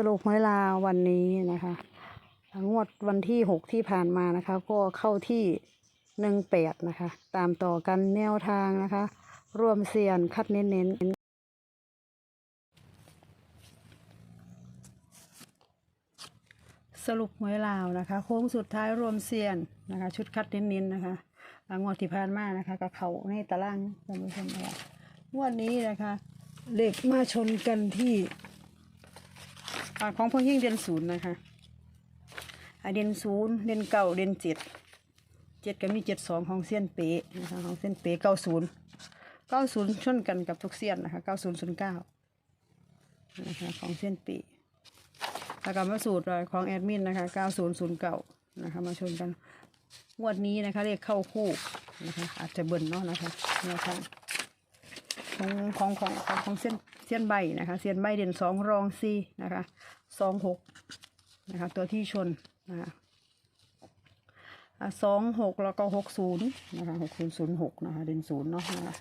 สรุปหวยลาววันนี้นะคะ งวดวันที่หกที่ผ่านมานะคะ ก็เข้าที่หนึ่งแปดนะคะ ตามต่อกันแนวทางนะคะ รวมเสียนคัดเน้นๆสรุปหวยลาวนะคะ โค้งสุดท้ายรวมเซียนนะคะ ชุดคัดเน้นๆนะคะอ่างวดที่ผ่านมานะคะกับเขาในตารางท่านผู้ชมนะคะงวดนี้นะคะเลขมาชนกันที่ ของพ่อยิ่งเด่นศูนย์นะคะอเด่นศูนย์เด่นเก้าเด่นเจ็ดเจ็ดก็มีเจ็ดสองของเซียนเป๊ะนะคะของเซียนเป๊ะเก้าศูนย์เก้าศูนย์ชนกันกับทุกเซียนนะคะเก้าศูนย์ศูนย์เก้านะคะของเซียนเป๊ะแล้วก็มาสูตรของแอดมินนะคะ9009นะคะมาชนกันงวดนี้นะคะเลขเข้าคู่นะคะอาจจะเบิ่นเนาะนะคะแนวทาง ของของของของของเส้นเส้นใบนะคะเส้นใบเด่นสองรองซีนะคะสองหกนะคะตัวที่ชนนะคะสองหกแล้วก็หกศูนย์นะคะหกศูนย์ศูนย์หกนะคะเด่นศูนย์เนาะนะคะ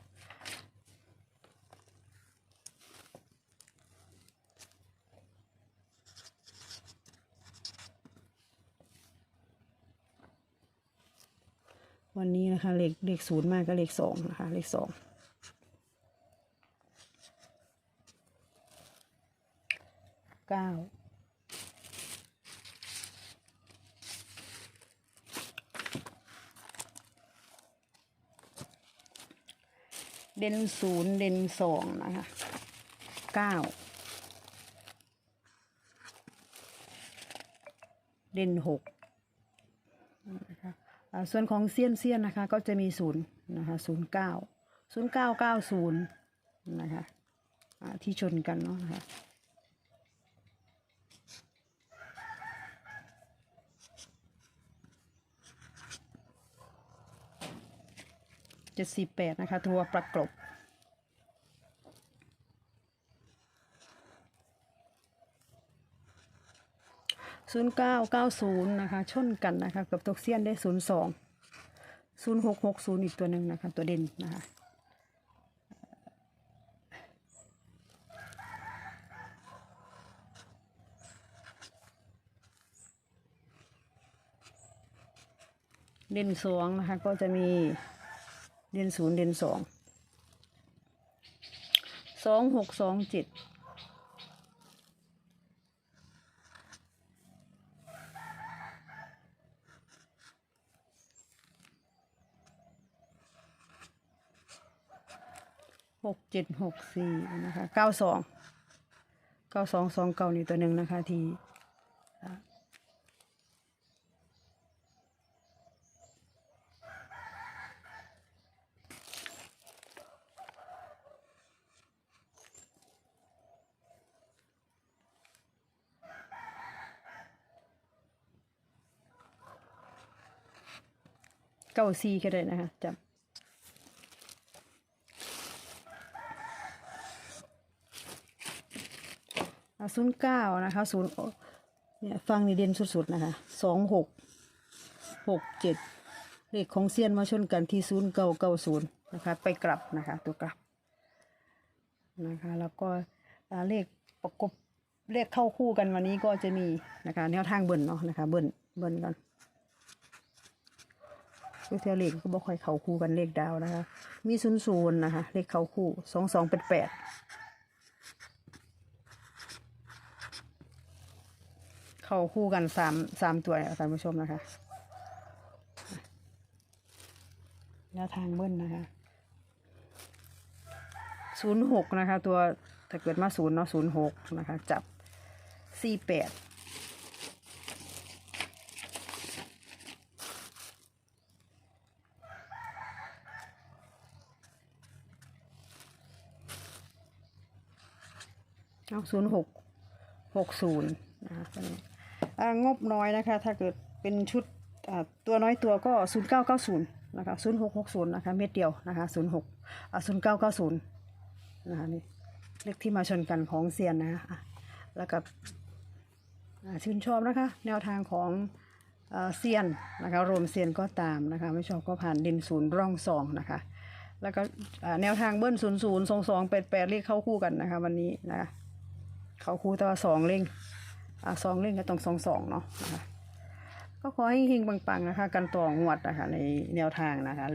วันนี้นะคะเลขเลขศูนย์มากก็เลขสองนะคะเลขสอง เก้าเด่นศูนย์เด่นสองนะคะเก้าเด่นหกนะคะส่วนของเซียนเซียนนะคะ ก็จะมีศูนย์นะคะศูนย์เก้าศูนย์เก้าเก้าศูนย์นะคะที่ชนกันเนาะนะคะ เจ็ดสี่แปดนะคะ ตัวประกบศูนย์เก้าเก้าศูนย์นะคะ ชนกันนะคะ กับตกเซียนได้ศูนย์สองศูนย์หกหกศูนย์อีกตัวหนึ่งนะคะ ตัวเด่นนะคะเด่นสองนะคะก็จะมี เด่นศูนย์เด่นสองสองหกสองเจ็ดหกเจ็ดหกสี่นะคะเก้าสองเก้าสองสองเก้านี่ตัวหนึ่งนะคะ ที่ เก้าสี่ก็ได้นะคะจำศูนย์เก้านะคะศูนย์เนี่ยฟังนี่เด่นสุดๆนะคะสองหกหกเจ็ดเลขของเซียนมาชนกันที่ศูนย์เก้าเก้าศูนย์นะคะ ไปกลับนะคะ ตัวกลับนะคะแล้วก็เลขประกบเลขเข้าคู่กันวันนี้ก็จะมีนะคะ แนวทางเบิ้ลเนาะนะคะ เบิ้ลเบิ้ลกัน ทุกเทียเลขก็บอกค่อยเขาคู่กันเลขดาวนะคะ มีศูนย์ศูนย์นะคะ เลขเขาคู่สองสองเป็นแปดเขาคู่กันสามสามตัวเนี่ยท่านผู้ชมนะคะแนวทางเบิ้ลนะคะศูนย์หกนะคะ ตัวถ้าเกิดมาศูนย์เนาะศูนย์หกนะคะ จับสี่แปด เอาศูนย์หกหกศูนย์นะคะตัวนี้งบน้อยนะคะ ถ้าเกิดเป็นชุดตัวน้อยตัวก็ศูนย์เก้าเก้าศูนย์นะคะศูนย์หกหกศูนย์นะคะเม็ดเดียวนะคะศูนย์หกศูนย์เก้าเก้าศูนย์นะคะนี่เลขที่มาชนกันของเซียนนะคะแล้วก็อ่าชื่นชอบนะคะ แนวทางของเซียนนะคะรวมเซียนก็ตามนะคะไม่ชอบก็ผ่านดินศูนย์ร่องสองนะคะแล้วก็แนวทางเบิ้ลศูนย์ศูนย์สองสองแปดแปดเลขเข้าคู่กันนะคะวันนี้นะคะ เขาคูแต่ว่าสองเล่งอ่าสองเล่งก็ต้องสองสองเนาะนะคะก็ขอให้เฮงๆปังๆนะคะ กันต่องวดนะคะในแนวทางนะคะ